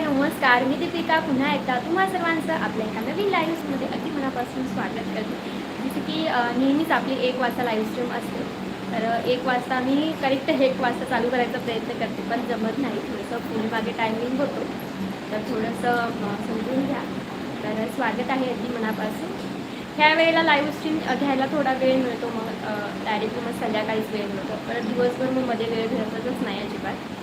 हाय नमस्कार मी दीपिका. पुन्हा एकदा तुम्हा सर्वांचं आपल्या एका नवीन लाईव्हमध्ये अगदी मनापासून स्वागत करते. जसं की नेहमीच आपली एक वाजता लाईव्ह स्ट्रीम असते. तर एक वाजता मी करेक्ट एक वाजता चालू करायचा प्रयत्न करते पण जमत नाही. थोडंसं पुढे मागे टायमिंग होतो. तर थोडंसं समजून घ्या. तर स्वागत आहे अगदी मनापासून. ह्या वेळेला लाईव्ह स्ट्रीम घ्यायला थोडा वेळ मिळतो. मग डायरेक्टली मग संध्याकाळीच वेळ मिळतो. परत दिवसभर मग मध्ये वेळ भेटतच नाही अजिबात.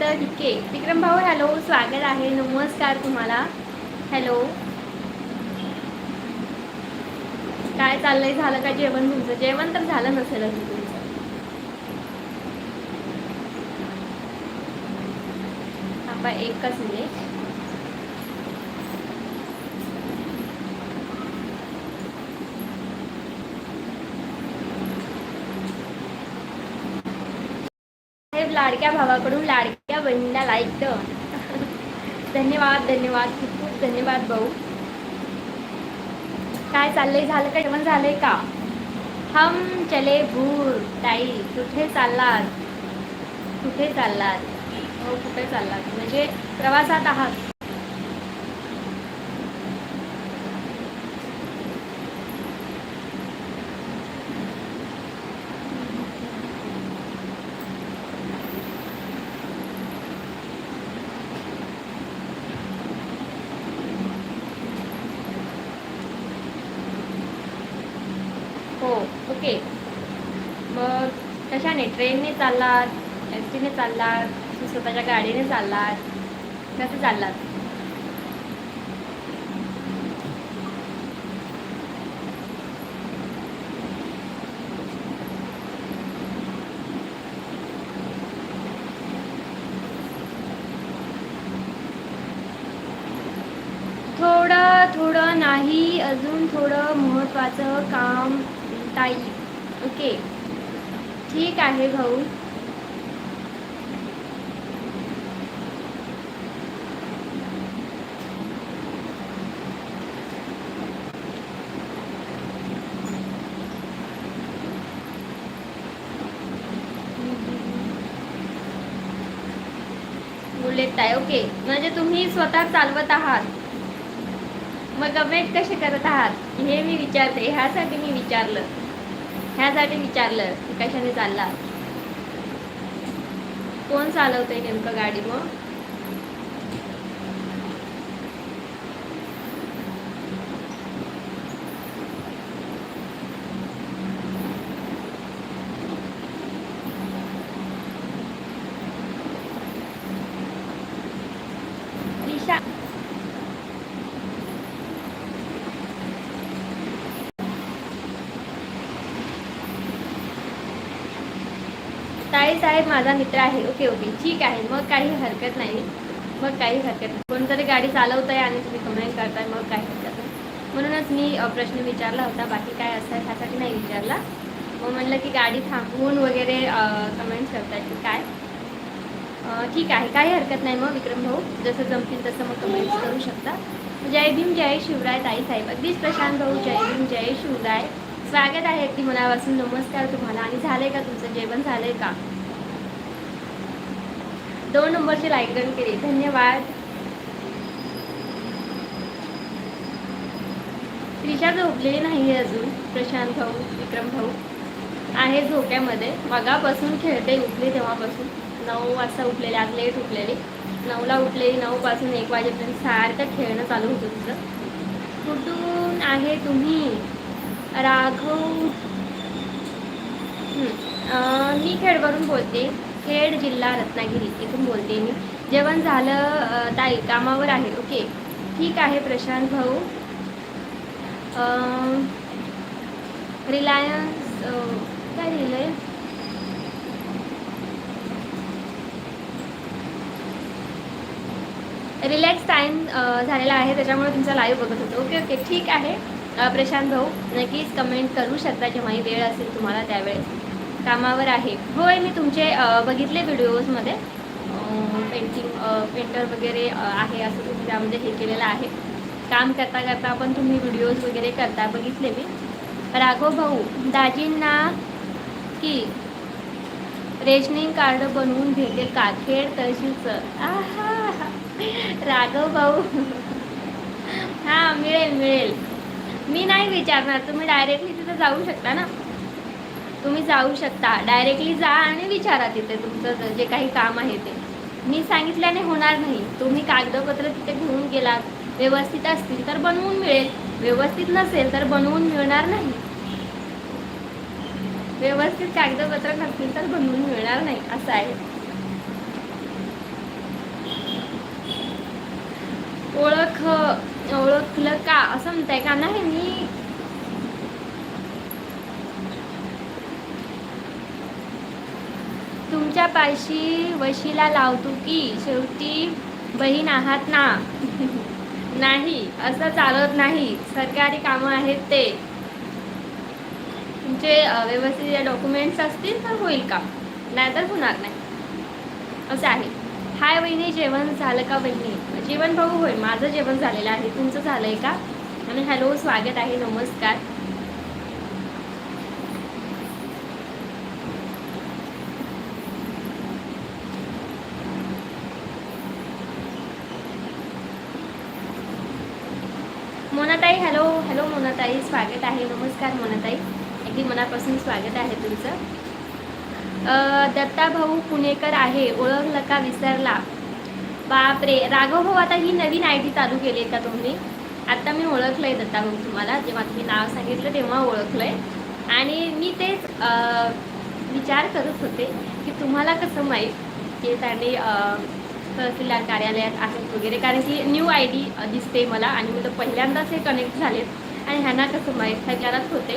शंभू भक्त विक्रम भाऊ हॅलो स्वागत आहे. नमस्कार तुम्हाला. हॅलो काय चाललंय? झालं का जेवण तुमचं? जेवण तर झालं नसेल अजून तुमचं. थांबा एकच मिनिट साहेब लाडक्या भावाकडून लाडक्या बहिणीला लाईक द. धन्यवाद धन्यवाद खूप खूप धन्यवाद भाऊ. काय चाललंय? झालं का? जेवण झालंय का? हम चले भूर ताई. कुठे चाललात? कुठे चाललात? हो कुठे चाललात? म्हणजे प्रवासात आहात हो ओके मग कशाने ट्रेनने चाललात एस टीने चाललात स्वतःच्या गाडीने चाललात कसं चाललात? थोडं थोडं नाही अजून थोडं महत्त्वाचं काम ताई. ओके. ठीक आहे भाऊ. बुलेट आहे ओके. म्हणजे तुम्ही स्वतः चालवत आहात. मग वेट कसे करत आहात हे मी विचारते ह्यासाठी मी विचारलं. ह्यासाठी विचारलं की कशाने चालला. कोण चालवतंय नेमकं गाडी मग दिशा ताई साहेब माझा मित्र आहे. Okay okay. ठीक आहे. मग काही हरकत नाही. मग काही हरकत नाही. कोणतरी गाडी चालवत आहे आणि तुम्ही कमेंट करताय मग काही हरकत नाही. म्हणूनच मी प्रश्न विचारला होता बाकी काय असतं ह्यासाठी नाही विचारला. मग म्हणलं की गाडी थांबवून वगैरे कमेंट करताय की काय? ठीक आहे. काही हरकत नाही मग विक्रम भाऊ. जसं जमतील तसं मग कमेंट्स करू शकता. जय भीम जय शिवराय ताई साहेब. अगदीच प्रशांत भाऊ जय भीम जय शिवराय. स्वागत आहे अगदी मनापासून नमस्कार तुम्हाला. आणि झालंय का तुमचं जेवण? झालंय का? दोन नंबरची लाईकन केली. धन्यवाद. त्रिशा झोपलेली नाही अजून. प्रशांत भाऊ विक्रम भाऊ आहे झोक्यामध्ये. मगापासून खेळते उठले तेव्हापासून. नऊ वाजता उठलेले आज लेट उठलेली. नऊला उठलेली नऊपासून एक वाजेपर्यंत सारखं खेळणं चालू होतं तुझं कुठून आहे तुम्ही? राघव. मी खेडवरून बोलते. खेड जिल्हा रत्नागिरी इथून बोलते मी. जेवण झालं ताई कामावर आहे. ओके. ठीक आहे प्रशांत भाऊ. रिलायन्स काय लिहिलं आहे रिलॅक्स टाईम झालेला आहे त्याच्यामुळे तुमचा लाईव्ह बघत होतो. Okay okay. ठीक आहे. प्रशांत भाऊ नक्कीच कमेंट करू शकता जेव्हाही वेळ असेल तुम्हाला त्यावेळेस. कामावर आहे. होय मी तुमचे बघितले व्हिडिओजमध्ये पेंटिंग पेंटर वगैरे आहे असं तुम्ही त्यामध्ये हे केलेलं आहे. काम करता करता पण तुम्ही व्हिडिओज वगैरे करता बघितले मी. राघव भाऊ दाजींना की रेशनिंग कार्ड बनवून भेटेल का? खेळ तहसीलचं. राघव भाऊ. हां मिळेल मिळेल. मी नाही विचारणार तुम्ही डायरेक्टली तिथं जाऊ शकता ना? तुम्ही जाऊ शकता. डायरेक्टली जा आणि विचारा तिथे तुमचं जे काही काम आहे ते. मी सांगितल्याने होणार नाही. तुम्ही कागदपत्र तिथे घेऊन गेलात. व्यवस्थित असतील तर बनवून मिळेल. व्यवस्थित नसेल तर बनवून मिळणार नाही. व्यवस्थित कागदपत्र नसतील तर बनवून मिळणार नाही. असं आहे. ओळख ओळखलं का? असं म्हणताय का? नाही मी तुमच्या पाशी वशीला लावतो की शेवटी बहीण आहात ना? नाही असं चालत नाही. सरकारी कामं आहेत ते. तुमचे व्यवस्थित डॉक्युमेंट्स असतील तर होईल का? नाहीतर होणार नाही. असं आहे. हाय बहिणी जेवण झालं का बहिणी जेवण भाऊ होय माझं जेवण झालेलं आहे. तुमचं झालं आहे का? आणि हॅलो स्वागत आहे नमस्कार मोनाताई हॅलो ताई स्वागत आहे. नमस्कार मनाताई. अगदी मनापासून स्वागत आहे तुमचं. दत्ता भाऊ पुणेकर आहे ओळखलं का विसरला? बापरे राघव भाऊ आता ही नवीन आय डी चालू केली आहे का तुम्ही? आता मी ओळखलंय दत्ता भाऊ तुम्हाला. जेव्हा तुम्ही नाव सांगितलं तेव्हा ओळखलंय. आणि मी तेच विचार करत होते की तुम्हाला कसं माहीत की त्याने तहसीलदार कार्यालयात आहेत वगैरे? कारण की न्यू आय डी दिसते मला आणि मी तर पहिल्यांदाच हे कनेक्ट झालेत. आणि ह्यांना कसं माहीत ह्याच्यात होते.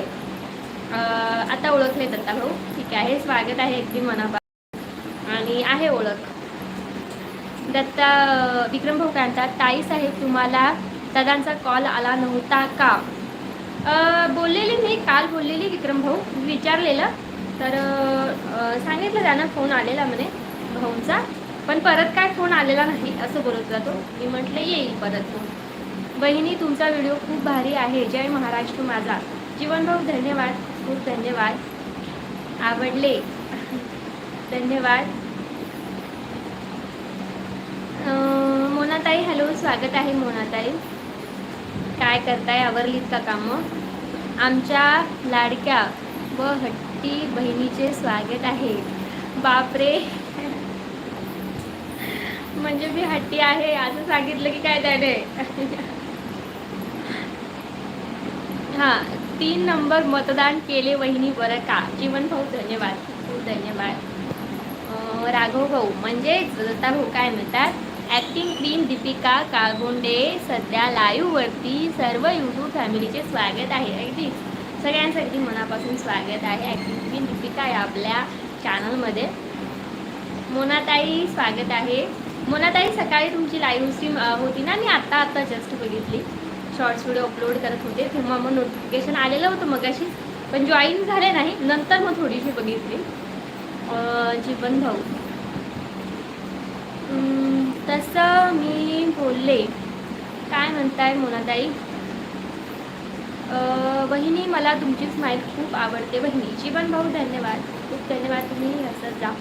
आता ओळखले दत्ता भाऊ ठीक आहे स्वागत आहे अगदी मनापा आणि आहे ओळख. दत्ता विक्रम भाऊ काय म्हणतात ताई साहेब तुम्हाला दादांचा कॉल आला नव्हता का? बोललेली मी काल बोललेली विक्रम भाऊ. विचारलेलं. तर सांगितलं त्यांना फोन आलेला म्हणे भाऊंचा. पण परत काय फोन आलेला नाही असं बोलत जातो. तो मी म्हटलं येईल परत फोन बहिणी तुमचा व्हिडिओ खूप भारी आहे. जय महाराष्ट्र माझा. जीवन भाऊ धन्यवाद. खूप धन्यवाद. आवडले. धन्यवाद. अं, मोनाताई हॅलो. स्वागत आहे मोनाताई. काय करताय? आवरलीत का कामं? आमच्या लाडक्या व हट्टी बहिणीचे स्वागत आहे. बापरे. म्हणजे मी हट्टी आहे असं सांगितलं की काय त्याने? हां तीन नंबर मतदान केले वहिनी बरं का? जीवन भाऊ धन्यवाद. खूप धन्यवाद. राघव भाऊ म्हणजेच दत्ता भाऊ काय म्हणतात? ॲक्टिंग क्वीन दीपिका कागोंडे सध्या लाईव्हवरती सर्व यूट्यूब फॅमिलीचे स्वागत आहे. अगदी सगळ्यांचं अगदी मनापासून स्वागत आहे. ॲक्टिंग क्वीन दीपिका या आपल्या चॅनलमध्ये मोनाताई स्वागत आहे. मोनाताई सकाळी तुमची लाईव्ह स्ट्रीम होती ना? मी आत्ता आत्ता जस्ट बघितली. शॉर्ट्स व्हिडिओ अपलोड करत होते. तेव्हा मग नोटिफिकेशन आलेलं होतं मगाशीच पण जॉईन झाले नाही. नंतर मग थोडीशी बघितली. जीवन भाऊ. हम्म, तसं मी बोलले. काय म्हणताय मोनाताई बहिणी मला तुमची स्माईल खूप आवडते. बहिणी जीवन भाऊ धन्यवाद. खूप धन्यवाद तुम्ही असं जा.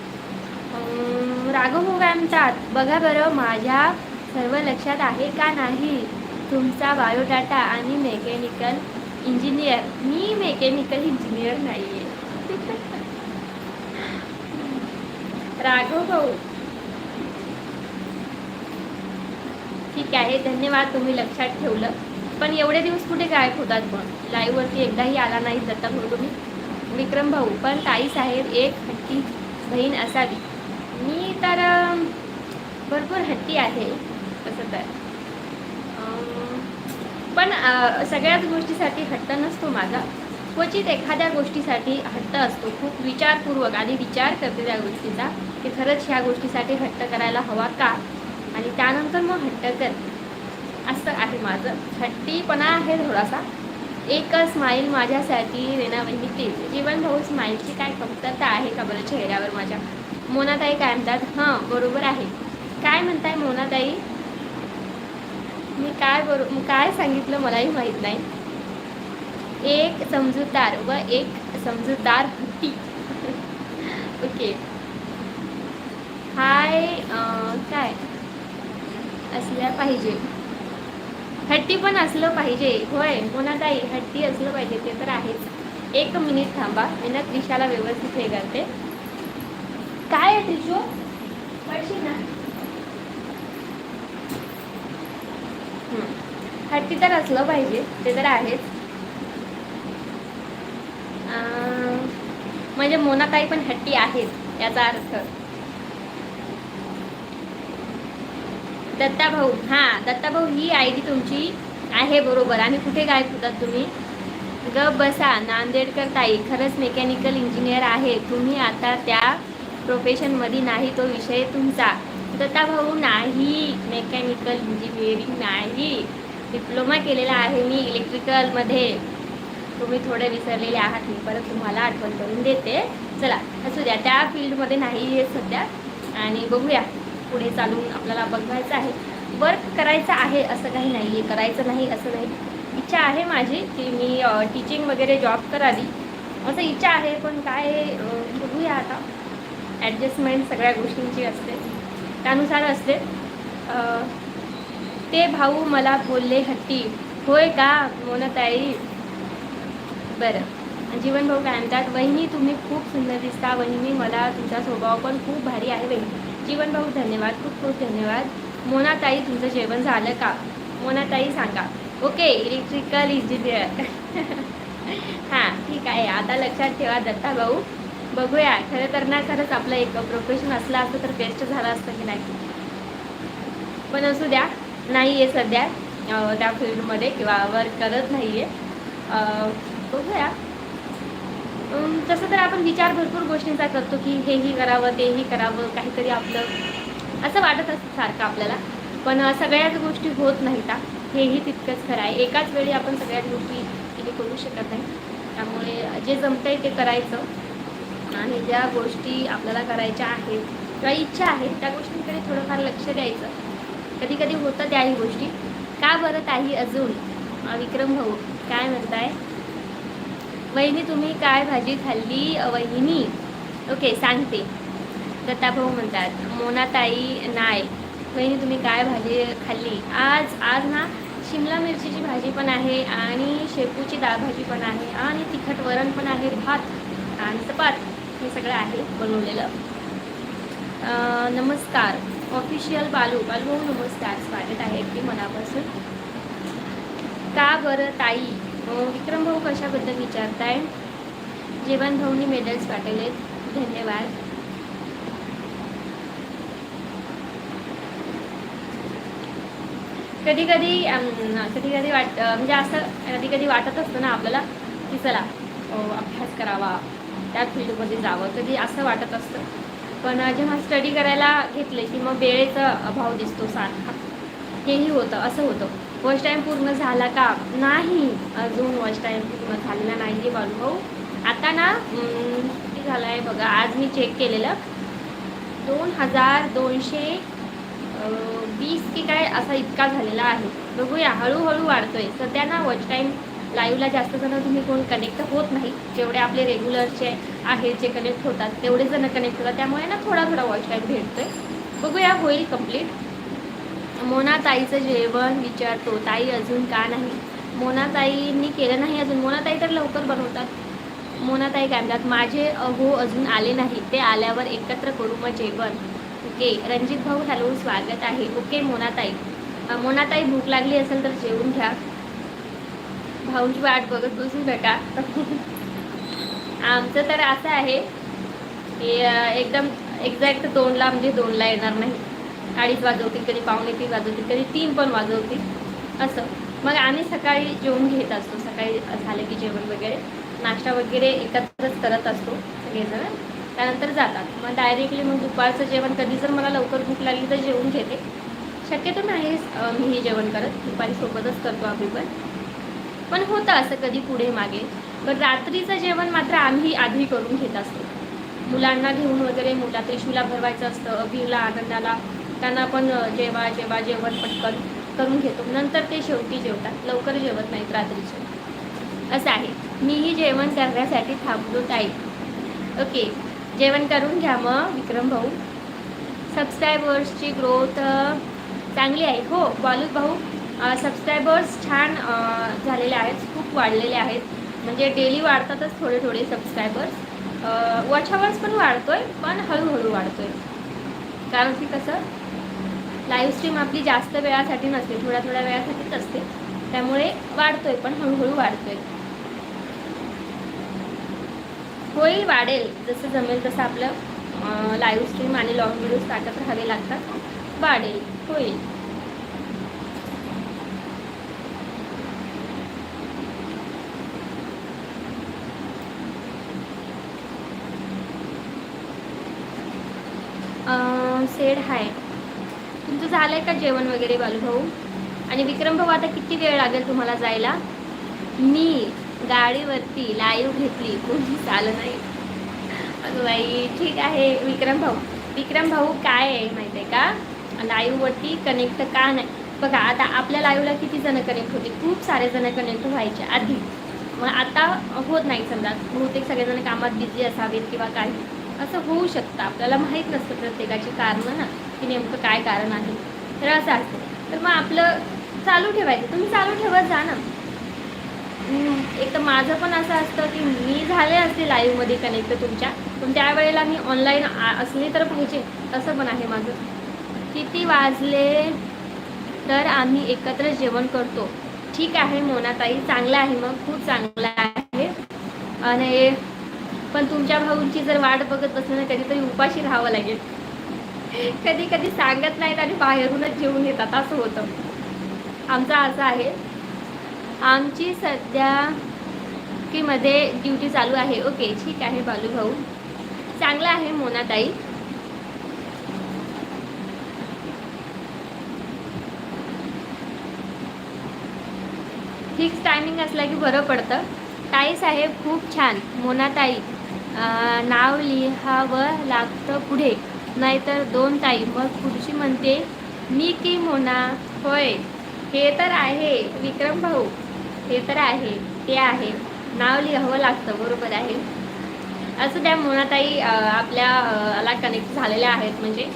अं, राघव भाऊ काय म्हणतात बघा बरं माझ्या सर्व लक्षात आहे का नाही? तुमचा बायोडाटा आणि मेकॅनिकल इंजिनियर. मी मेकॅनिकल इंजिनियर नाही आहे राघव भाऊ. ठीक आहे धन्यवाद तुम्ही लक्षात ठेवलं. पण एवढे दिवस कुठे गायब होतात पण लाईव्हवरती एकदाही आला नाही दत्ता भाऊ तुम्ही? विक्रम भाऊ पण ताई साहेब एक हट्टी बहीण असावी. मी तर भरपूर हट्टी आहे तसं तर. पण सगळ्याच गोष्टीसाठी हट्ट नसतो माझा. क्वचित एखाद्या गोष्टीसाठी हट्ट असतो खूप विचारपूर्वक आणि विचार करते त्या गोष्टीचा की खरंच ह्या गोष्टीसाठी हट्ट करायला हवा का? आणि त्यानंतर मग हट्ट करते. असं आहे माझं. हट्टीपणा आहे थोडासा. एक स्माईल माझ्यासाठी रेना वहिनी म्हणजे प्लीज जीवन भाऊ स्माईलची काय कमतरता आहे का बरं? चेहऱ्यावर माझ्या. मोनाताई काय म्हणतात? हां बरोबर आहे. काय म्हणताय मोनाताई? मी काय बरो काय सांगितलं मलाही माहीत नाही. एक समजूतदार व एक समजूतदार हत्ती. ओके. हाय काय? असल्या पाहिजे. हट्टी पण असलं पाहिजे. होय मोनाताई हट्टी असलं पाहिजे ते तर आहेच. एक मिनिट थांबा. मी ना त्रिशाला व्यवस्थित हे करते. काय आहे त्रिशो पडशील ना. हट्टी तर असलं पाहिजे ते तर आहेच. म्हणजे मोनाताई पण हट्टी आहेत याचा अर्थ. दत्ता भाऊ हां दत्ता भाऊ ही आय डी तुमची आहे बरोबर. आणि कुठे काय होतात तुम्ही? ग बसा नांदेडकर ताई खरंच मेकॅनिकल इंजिनियर आहे. तुम्ही आता त्या प्रोफेशनमध्ये नाही तो विषय तुमचा. दत्ता भाऊ नाही मेकॅनिकल इंजिनिअरिंग नाही. डिप्लोमा केलेला आहे मी इलेक्ट्रिकलमध्ये. तुम्ही थोडे विसरलेले आहात मी परत तुम्हाला आठवण करून देते. चला असू द्या त्या फील्डमध्ये नाही आहे सध्या. आणि बघूया पुढे चालून आपल्याला बघायचं आहे. वर्क करायचं आहे असं काही नाही आहे करायचं नाही असं नाही. इच्छा आहे माझी की मी टीचिंग वगैरे जॉब करावी. असं इच्छा आहे पण काय बघूया आता. ॲडजस्टमेंट सगळ्या गोष्टींची असते. त्यानुसार असते. ते भाऊ मला बोलले हट्टी होय का मोनताई? बरं. जीवन भाऊ काय म्हणतात वहिनी तुम्ही खूप सुंदर दिसता. वहिनी मला तुमचा स्वभाव पण खूप भारी आहे वहिनी. जीवन भाऊ धन्यवाद खूप खूप धन्यवाद. मोनाताई तुमचं जेवण झालं का? मोनाताई सांगा. Okay electrical engineer. हां ठीक आहे. आता लक्षात ठेवा दत्ता भाऊ. बघूया. खरं तर ना खरंच आपलं एक प्रोफेशन असलं असतं तर बेस्ट झालं असतं की नाही? पण असू द्या नाही आहे सध्या त्या फील्डमध्ये किंवा वर्क करत नाही आहे बघूया. तसं तर आपण विचार भरपूर गोष्टींचा करतो की हेही करावं तेही करावं काहीतरी आपलं असं वाटत असतं सारखं आपल्याला. पण सगळ्याच गोष्टी होत नाहीत का हेही तितकंच खरं आहे. एकाच वेळी आपण सगळ्याच गोष्टी हे करू शकत नाही. त्यामुळे जे जमतंय ते करायचं. आणि ज्या गोष्टी आपल्याला करायच्या आहेत किंवा इच्छा आहे त्या गोष्टींकडे थोडंफार लक्ष द्यायचं. कधी कधी होतं त्याही गोष्टी. का बरं ताई अजून? विक्रम भाऊ काय म्हणताय? वहिनी तुम्ही काय भाजी खाल्ली? वहिनी? ओके सांगते. दत्ताभाऊ म्हणतात मोनाताई नाय. वहिनी तुम्ही काय भाजी खाल्ली? आज आज ना शिमला मिरचीची भाजी पण आहे आणि शेपूची डाळ भाजी पण आहे आणि तिखट वरण पण आहे भात आणि चपात. हे सगळं आहे बनवलेलं. नमस्कार. ऑफिशियल बालू. बालू नमस्कार. स्वागत आहे अगदी मनापासून. का बरं ताई? विक्रम भाऊ कशाबद्दल विचारताय? जेवण भाऊनी मेडल्स पाठवलेत धन्यवाद. कधी कधी कधी कधी वाट म्हणजे असं कधी कधी वाटत असतं ना आपल्याला की चला अभ्यास करावा. त्या फील्डमध्ये जावं. कधी असं वाटत असतं. पण जेव्हा स्टडी करायला घेतले की मग वेळेचा अभाव दिसतो सारखा. हेही होतं असं होतं. फर्स्ट टाईम पूर्ण झाला का? नाही. अजून वॉच टाईम पूर्ण झालेला नाही हे अनुभव आता ना किती झाला आहे बघा. आज मी चेक केलेलं. दोन हजार दोनशे वीस की काय असा इतका झालेला आहे. बघूया. हळूहळू वाढतोय. सध्या ना वॉच टाईम लाईव्हला जास्त जण तुम्ही कोण कनेक्ट होत नाही. जेवढे आपले रेग्युलरचे आहेत जे कनेक्ट होतात तेवढे जण कनेक्ट होतात. त्यामुळे ना थोडा थोडा वॉच टाईम भेटतोय. बघूया होईल कंप्लीट मोनाताईचं जेवण विचारतो. ताई अजून का नाही? मोनाताईंनी केलं नाही अजून. मोनाताई तर लवकर बनवतात. मोनाताई काय म्हणतात माझे अहो अजून आले नाही. ते आल्यावर एकत्र करू मग जेवण. ओके रणजित भाऊ हॅलो स्वागत आहे. ओके मोनाताई मोनाताई भूक लागली असेल तर जेवून घ्या. भाऊंची वाट बघत बसू नका. आमचं तर असं आहे की एकदम एक्झॅक्ट दोनला म्हणजे दोनला येणार नाही. अडीच वाजवतील कधी पावणे तीन वाजवतील कधी तीन पण वाजवतील. असं. मग आम्ही सकाळी जेवण घेत असतो. सकाळी झालं की जेवण वगैरे. नाश्ता वगैरे एकत्रच करत असतो सगळेजण. त्यानंतर जातात. मग डायरेक्टली मग दुपारचं जेवण कधी जर मला लवकर भूक लागली तर जेवून घेते. शक्यतो नाही मीही मी हे जेवण करत. दुपारी सोबतच करतो आम्ही पण. पण होतं असं कधी पुढे मागे. पण रात्रीचं जेवण मात्र आम्ही आधी करून घेत असतो. मुलांना घेऊन वगैरे मोठ्या त्रिशूला भरवायचं असतं अभिला आनंदाला. त्यांना पण जेवा जेवा जेवण पटकन करून घेतो. नंतर ते शेवटी जेवतात. लवकर जेवत नाहीत रात्रीचे. असं आहे. मीही जेवण करण्यासाठी थांबलो ताई. ओके. जेवण करून घ्या मग विक्रम भाऊ. सबस्क्रायबर्सची ग्रोथ चांगली आहे. हो बालू भाऊ. सबस्क्रायबर्स छान झालेले आहेत खूप वाढलेले आहेत. म्हणजे डेली वाढतातच थोडे थोडे सबस्क्रायबर्स वॉच आवर्स पण वाढतोय पण हळूहळू वाढतोय. कारण की कसं लाईव्ह स्ट्रीम आपली जास्त वेळासाठी नसते थोड्या थोड्या वेळासाठीच असते. त्यामुळे वाढतोय पण हळूहळू वाढतोय. होईल वाढेल. जसं जमेल तसं आपलं लाईव्ह स्ट्रीम आणि लॉंग व्हिडिओज टाकत राहावे लागतात. वाढेल होईल. Said hi. तुमचं झालं आहे का जेवण वगैरे बालूभाऊ आणि विक्रम भाऊ आता किती वेळ लागेल तुम्हाला जायला? मी गाडीवरती लाईव्ह घेतली कोणीच आलं नाही. अगं बाई ठीक आहे विक्रम भाऊ. विक्रम भाऊ काय आहे माहिती आहे का? लाईव्हवरती कनेक्ट का नाही? बघा आता आपल्या लाईव्हला किती जण कनेक्ट होते? खूप सारे जण कनेक्ट व्हायचे आधी. मग आता होत नाही समजा. बहुतेक सगळेजण कामात बिझी असावेत किंवा काही. असं होऊ शकतं. आपल्याला माहीत नसतं प्रत्येकाची कारणं ना की नेमकं काय कारण आहे. तर असं असतं. तर मग आपलं चालू ठेवायचं. तुम्ही चालू ठेवत जा ना. एक तर माझं पण असं असतं की मी झाले असते लाईव्हमध्ये कनेक्ट तुमच्या. पण त्यावेळेला मी ऑनलाईन असले तर पाहिजे. असं पण आहे माझं. किती वाजले तर आम्ही एकत्र जेवण करतो. ठीक आहे मोनाताई. चांगलं आहे मग. खूप चांगलं आहे. आणि पण तुमच्या भाऊंची जर वाट बघत बसलं ना कधीतरी उपाशी राहावं लागेल. कधी कधी सांगत नाहीत आणि बाहेरूनच जेवून येतात असं होतं. आमचं असं आहे. आमची सध्या की मध्ये ड्युटी चालू आहे. ओके ठीक आहे बालू भाऊ. चांगला आहे मोनाताई. फिक्स टायमिंग असला की बरं पडतं. ताई साहेब खूप छान. मोनाताई. नाव लिहावं लागतं पुढे. नाहीतर दोन ताई मग पुढची म्हणते मी की मोना? होय. हे तर आहे विक्रम भाऊ. हे तर आहे ते आहे. नाव लिहावं लागतं बरोबर आहे. असं त्या मोनाताई आपल्याला कनेक्ट झालेल्या आहेत. म्हणजे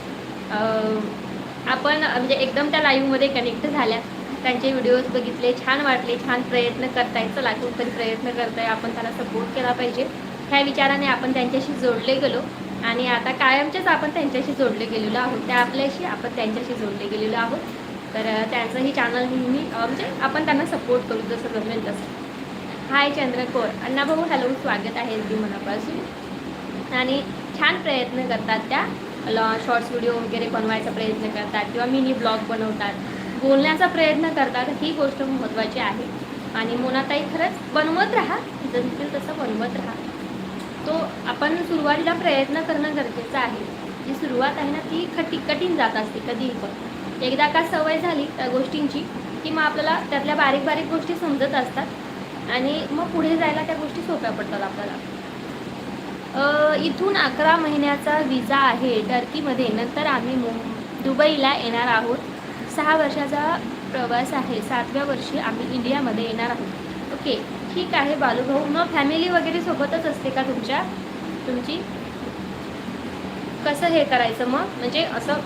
आपण म्हणजे एकदम त्या लाईव्हमध्ये कनेक्ट झाल्या. त्यांचे व्हिडिओज बघितले छान वाटले. छान प्रयत्न करताय चला कोणतरी प्रयत्न करताय. आपण त्याला सपोर्ट केला पाहिजे. ह्या विचाराने आपण त्यांच्याशी जोडले गेलो. आणि आता कायमचेच आपण त्यांच्याशी जोडले गेलेलो आहोत. त्या आपल्याशी आपण त्यांच्याशी जोडले गेलेलो आहोत. तर त्यांचंही चॅनल नेहमी म्हणजे आपण त्यांना सपोर्ट करू जसं जमेल तसं. हाय चंद्रकोर अण्णाभाऊ हॅलो स्वागत आहे अगदी मनापासून. आणि छान प्रयत्न करतात त्या लॉ शॉर्ट्स व्हिडिओ वगैरे बनवायचा प्रयत्न करतात किंवा मिनी ब्लॉग बनवतात. बोलण्याचा प्रयत्न करतात ही गोष्ट महत्त्वाची आहे. आणि मोनाताई खरंच बनवत राहा. जमतील तसं बनवत राहा. आपण सुरुवातीला प्रयत्न करणं गरजेचं आहे. जी सुरुवात आहे ना ती खटी कठीण जात असते कधीही पण. एकदा का सवय झाली त्या गोष्टींची की मग आपल्याला त्यातल्या बारीक बारीक गोष्टी समजत असतात आणि मग पुढे जायला त्या गोष्टी सोप्या पडतात आपल्याला. इथून अकरा महिन्याचा विजा आहे टर्कीमध्ये. नंतर आम्ही दुबईला येणार आहोत. सहा वर्षाचा प्रवास आहे. सातव्या वर्षी आम्ही इंडियामध्ये येणार आहोत. ओके. ठीक आहे बालूभाऊ. मग फॅमिली वगैरे सोबतच असते का तुमच्या? तुमची? कसं हे करायचं मग? म्हणजे असं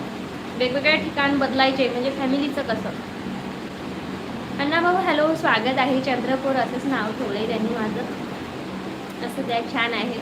वेगवेगळ्या ठिकाण बदलायचे म्हणजे फॅमिलीचं कसं? अण्णा भाऊ हॅलो स्वागत आहे चंद्रपूर असंच नाव ठेवलं आहे त्यांनी माझं. असं त्या छान आहे.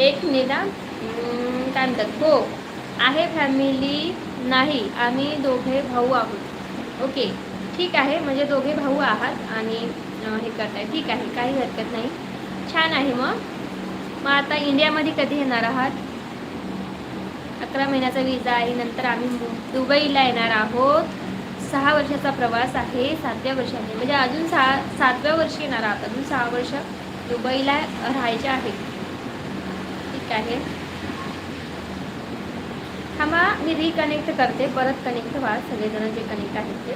एक निदान? काय म्हणतात? हो. आहे फॅमिली नाही. आम्ही दोघे भाऊ आहोत. ओके ठीक आहे. म्हणजे दोघे भाऊ आहात आणि हे करताय. ठीक आहे. काही हरकत नाही. छान आहे मग. मग आता इंडियामध्ये कधी येणार आहात? अकरा महिन्याचा विजा आहे. नंतर आम्ही मु- दुबईला येणार आहोत. सहा वर्षाचा प्रवास आहे. सातव्या वर्षाने. म्हणजे अजून सहा सातव्या वर्षी येणार आहात. अजून सहा वर्ष दुबईला राहायचे आहे ठीक आहे. थांबा मी रिकनेक्ट करते परत कनेक्ट व्हा सगळेजण जे कनेक्ट आहेत ते.